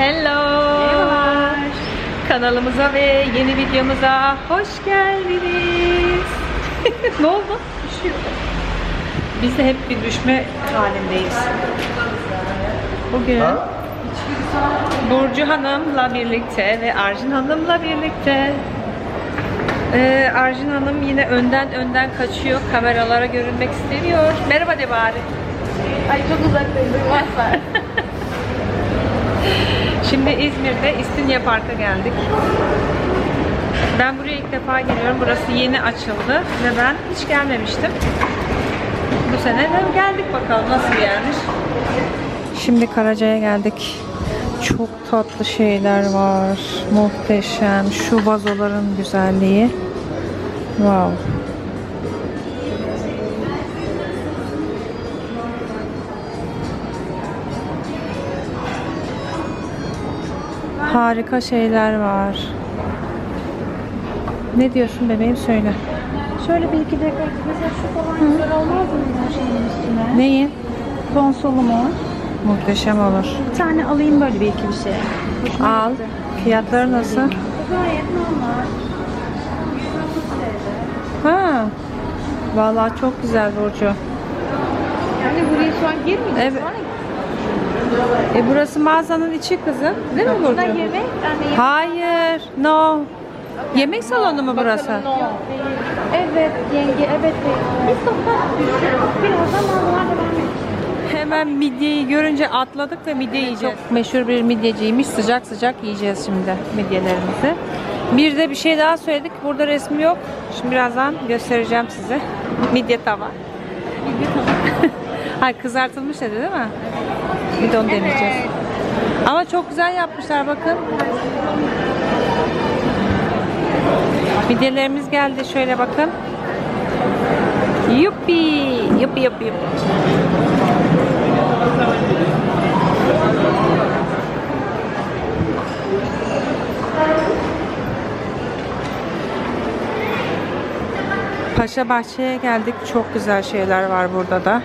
Hello. Kanalımıza ve yeni videomuza hoş geldiniz. ne oldu? Biz de hep bir düşme halindeyiz. Bugün Burcu Hanım'la birlikte ve Arjun Hanım'la birlikte ee, Arjun Hanım yine önden önden kaçıyor. Kameralara görünmek istemiyor. Merhaba de bari. Ay çok uzaktayım. Duymazlar. Şimdi İzmir'de İstinye Park'a geldik. Ben buraya ilk defa geliyorum. Burası yeni açıldı ve ben hiç gelmemiştim. Bu sene de geldik bakalım nasıl bir yermiş. Şimdi Karaca'ya geldik. Çok tatlı şeyler var. Muhteşem. Şu vazoların güzelliği. Wow. Harika şeyler var. Ne diyorsun bebeğim söyle. Şöyle bir iki dekoratif mesela şu falan güzel olmaz mı bu şeyin üstüne? Neyin? Konsolumu. Muhteşem olur. Bir tane alayım böyle bir iki bir şey. Hoşuma Al. gitti. Fiyatları nasıl? Gayet normal. Ha. Vallahi çok güzel Burcu. Yani buraya şu an girmeyeceğiz. Evet. E burası mağazanın içi kızım. Değil mi Burada yemek. Yani yemek. Hayır. No. Yemek salonu mu burası? No. Evet yenge evet teyze. Biz sokak düşüyoruz. Birazdan mağazalar devam edecek. Hemen midyeyi görünce atladık ve midye yiyeceğiz. Çok meşhur bir midyeciymiş. Sıcak sıcak yiyeceğiz şimdi midyelerimizi. Bir de bir şey daha söyledik. Burada resmi yok. Şimdi birazdan göstereceğim size. Midye tava. Hayır kızartılmış dedi değil mi? Bir de onu deneyeceğiz. Ama çok güzel yapmışlar bakın. Midyelerimiz geldi. Şöyle bakın. Yuppi! Yuppi yuppi yuppi. Paşa Bahçe'ye geldik. Çok güzel şeyler var burada da.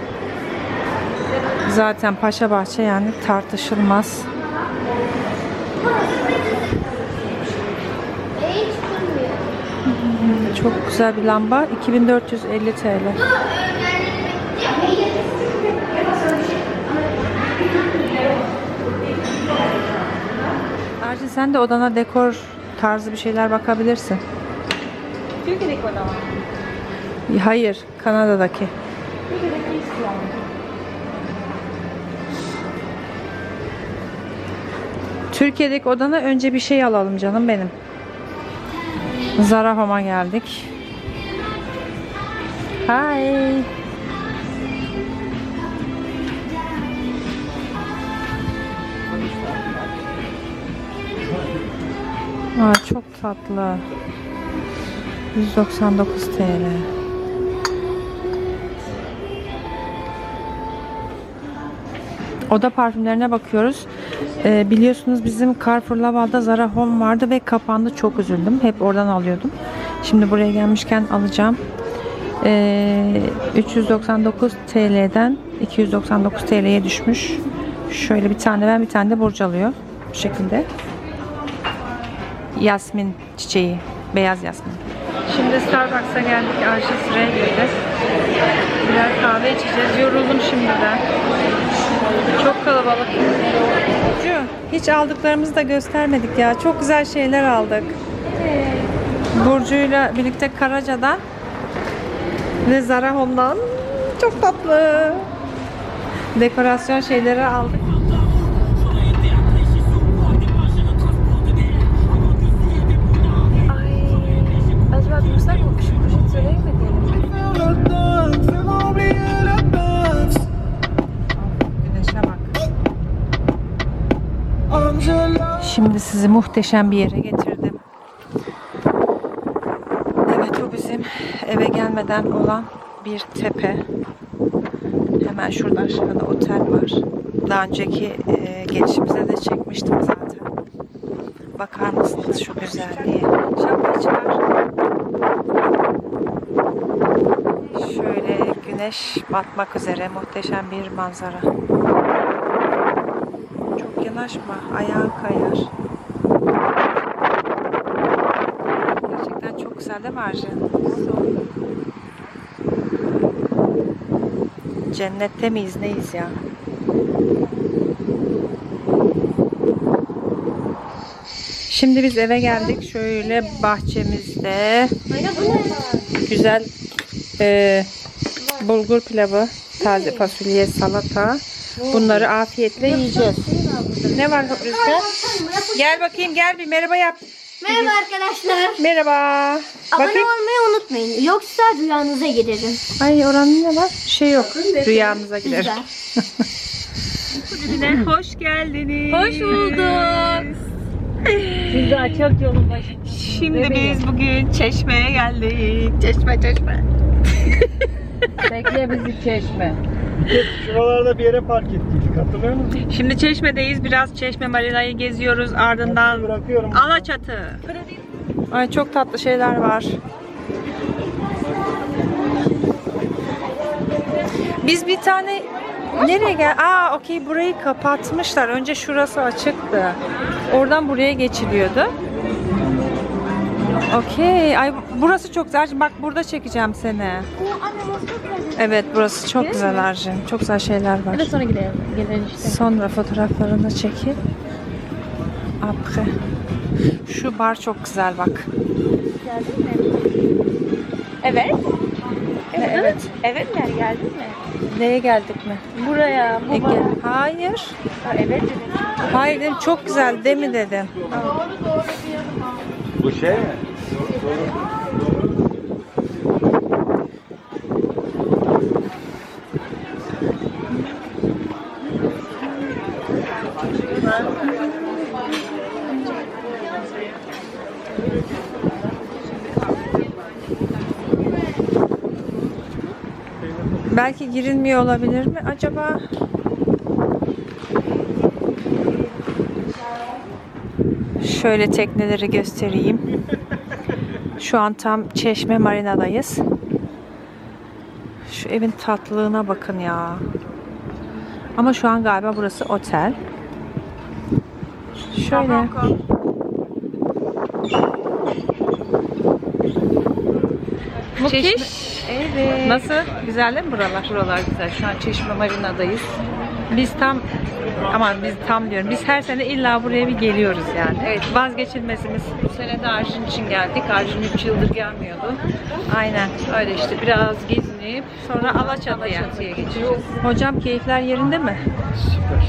Zaten Paşa Bahçe yani tartışılmaz. Çok güzel bir lamba. 2450 TL. Arci sen de odana dekor tarzı bir şeyler bakabilirsin. Türkiye'deki o da var. Hayır, Kanada'daki. Türkiye'deki istiyorum. Türkiye'deki odana önce bir şey alalım canım benim. Zara Home'a geldik. Hi. Aa, çok tatlı. 199 TL. Oda parfümlerine bakıyoruz. Ee, biliyorsunuz bizim Carrefour Laval'da Zara Home vardı ve kapandı. Çok üzüldüm. Hep oradan alıyordum. Şimdi buraya gelmişken alacağım. Ee, 399 TL'den 299 TL'ye düşmüş. Şöyle bir tane ben bir tane de Burcu alıyor. Bu şekilde. Yasmin çiçeği. Beyaz yasmin. Şimdi Starbucks'a geldik. Arşa sıraya girdi. Birer kahve içeceğiz. Yoruldum şimdiden. Çok kalabalık. Burcu, hiç aldıklarımızı da göstermedik ya. Çok güzel şeyler aldık. Burcu'yla birlikte Karaca'dan ve Zara çok tatlı dekorasyon şeyleri aldık. Sizi muhteşem bir yere getirdim. Evet o bizim eve gelmeden olan bir tepe. Hemen şurada aşağıda otel var. Daha önceki e, gelişimizde de çekmiştim zaten. Bakar mısınız şu güzelliğe? Şapka. Şöyle güneş batmak üzere muhteşem bir manzara. Çok yanaşma. Ayağın kayar. Arjin? Cennette miyiz neyiz ya? Şimdi biz eve geldik. Şöyle bahçemizde güzel e, bulgur pilavı, taze fasulye, salata. Bunları afiyetle yiyeceğiz. Ne var Rüzgar? Gel bakayım gel bir merhaba yap. Merhaba arkadaşlar. Merhaba. Abone Bakayım. olmayı unutmayın. Yoksa rüyanıza girerim. Ay oranın ne var? Bir şey yok. Rüyamıza gider. Güzel. Hoş geldiniz. Hoş bulduk. Daha çok yolun başı. Şimdi biz bugün Çeşme'ye geldik. Çeşme Çeşme. Bekle bizi çeşme. Şuralarda bir yere park ettiydik hatırlıyor musun? Şimdi Çeşme'deyiz. Biraz Çeşme Marina'yı geziyoruz. Ardından Bırakıyorum. Alaçatı. Ay çok tatlı şeyler var. Biz bir tane nereye gel? Aa okey burayı kapatmışlar. Önce şurası açıktı. Oradan buraya geçiliyordu. Okey. Ay burası çok güzel. Bak burada çekeceğim seni. Evet burası çok güzel Arjun. Çok güzel şeyler var. Hadi sonra gidelim. Gelelim işte. Sonra fotoğraflarını çekip après. Şu bar çok güzel bak. Evet. Evet. Evet. Evet mi? Geldin mi? Neye geldik mi? Buraya. Bu Ege. bana. Hayır. Ha, evet dedim. Hayır dedim çok güzel değil mi dedim. Bu şey mi? Belki girilmiyor olabilir mi acaba? Şöyle tekneleri göstereyim. Şu an tam Çeşme Marina'dayız. Şu evin tatlılığına bakın ya. Ama şu an galiba burası otel. Şöyle. Mukiş. Evet. Nasıl? Güzel değil mi buralar? Buralar güzel. Şu an Çeşme Marina'dayız. Biz tam aman biz tam diyorum. Biz her sene illa buraya bir geliyoruz yani. Evet. Vazgeçilmezimiz. Bu sene de Arjun için geldik. Arjun 3 yıldır gelmiyordu. Aynen. Öyle işte biraz gezinip Sonra Alaçatı'ya. Alaçatı'ya geçeceğiz. Hocam keyifler yerinde mi? Süper.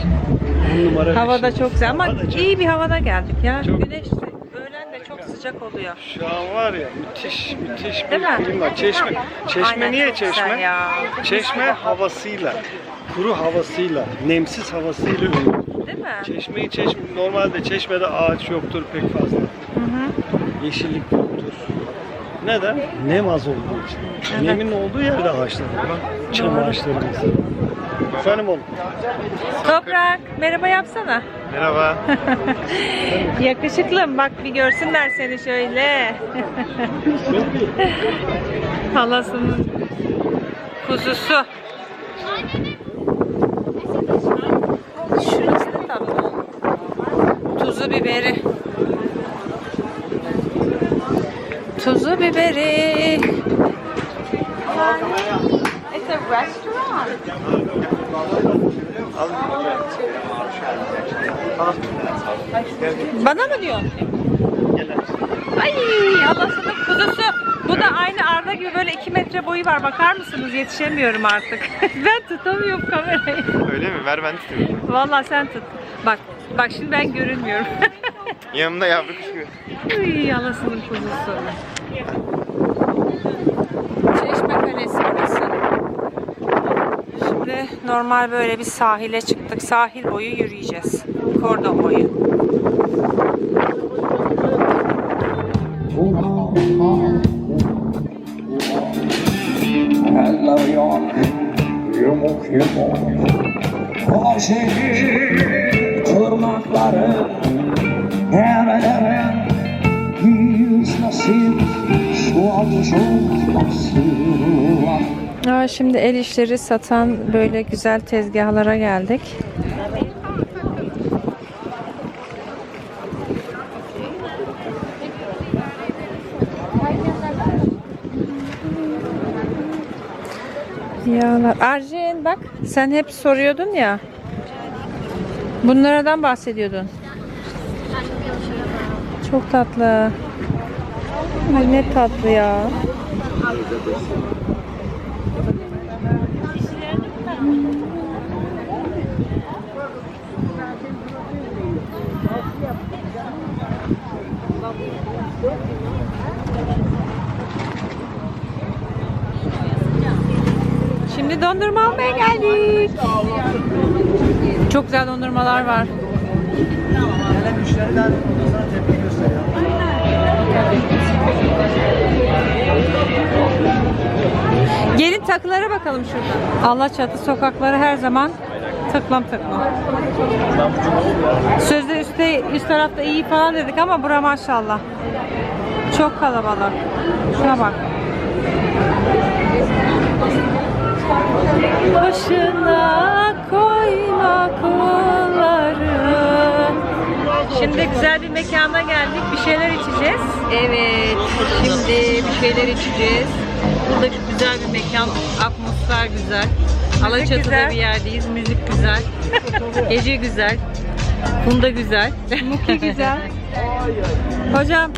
On numara Hava da şey. çok güzel ama iyi bir havada geldik ya. Çok- Güneş öğlen de çok sıcak oluyor. Şu an var ya müthiş müthiş bir Değil mi? var. Çeşme. Çeşme Aynen, niye çok güzel çeşme? ya. Çeşme havasıyla, kuru havasıyla, nemsiz havasıyla ünlü. Değil mi? Çeşmeyi çeşme normalde çeşmede ağaç yoktur pek fazla. Hı hı. Yeşillik yoktur. Neden? Nem az olduğu için. Evet. Nemin olduğu yerde ağaçlar var. Çam ağaçları mesela. Efendim oğlum. Toprak merhaba yapsana. Merhaba. Yakışıklım bak bir görsünler seni şöyle. Halasının kuzusu. Şurası da tatlı. Tuzu biberi. Tuzu biberi. It's a restaurant. Bana mı diyorsun? Ay halasının kuzusu. Bu da aynı Arda gibi böyle 2 metre boyu var. Bakar mısınız? Yetişemiyorum artık. ben tutamıyorum kamerayı. Öyle mi? Ver ben tutayım. Vallahi sen tut. Bak, bak şimdi ben görünmüyorum. Yanımda yavru kuş. Uy, halasının kuzusu. Çeşme Kalesi burası. Şimdi normal böyle bir sahile çıktık. Sahil boyu yürüyeceğiz. Kordon boyu. Eller jag yumuk yumuk water Her veren yüz nasip Şu avcum Aa, şimdi el işleri satan böyle güzel tezgahlara geldik. Yağlar. Arjen bak sen hep soruyordun ya. Bunlardan bahsediyordun. Çok tatlı. Ay ne tatlı ya. Şimdi dondurma almaya geldik. Çok güzel dondurmalar var. Gelen müşteriler sana tepki gösteriyor. Gelin takılara bakalım şurada. Allah çatı sokakları her zaman tıklam tıklam. Sözde üstte, üst tarafta iyi falan dedik ama bura maşallah. Çok kalabalık. Şuna bak. Başına Şimdi güzel bir mekana geldik. Bir şeyler içeceğiz. Evet, şimdi bir şeyler içeceğiz. Burada çok güzel bir mekan, atmosfer güzel. Alaçatı'da güzel. bir yerdeyiz, müzik güzel. Gece güzel. Funda güzel. Muki güzel. Hocam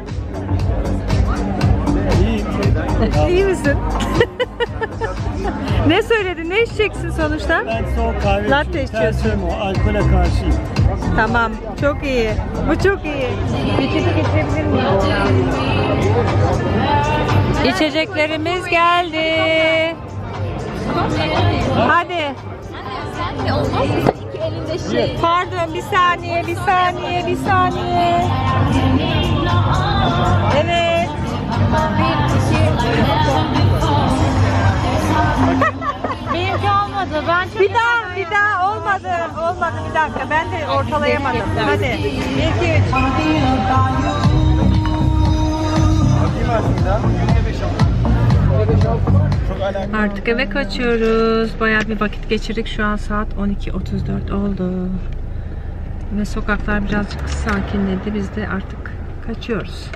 İyi. misin? ne söyledin? Ne içeceksin sonuçta? Ben soğuk kahve Latte içiyorsun. Alkole karşıyım. Tamam. Çok iyi. Bu çok iyi. İçecek geçebilir miyim? İçeceklerimiz geldi. Hadi. Pardon bir saniye, bir saniye, bir saniye. Evet. Benimki olmadı. Ben çok Bir daha, bir daha olmadı. Olmadı bir dakika. Ben de ortalayamadım. Hadi. Bir, iki, üç. Artık eve kaçıyoruz. Bayağı bir vakit geçirdik. Şu an saat 12.34 oldu. Ve sokaklar birazcık sakinledi. Biz de artık kaçıyoruz.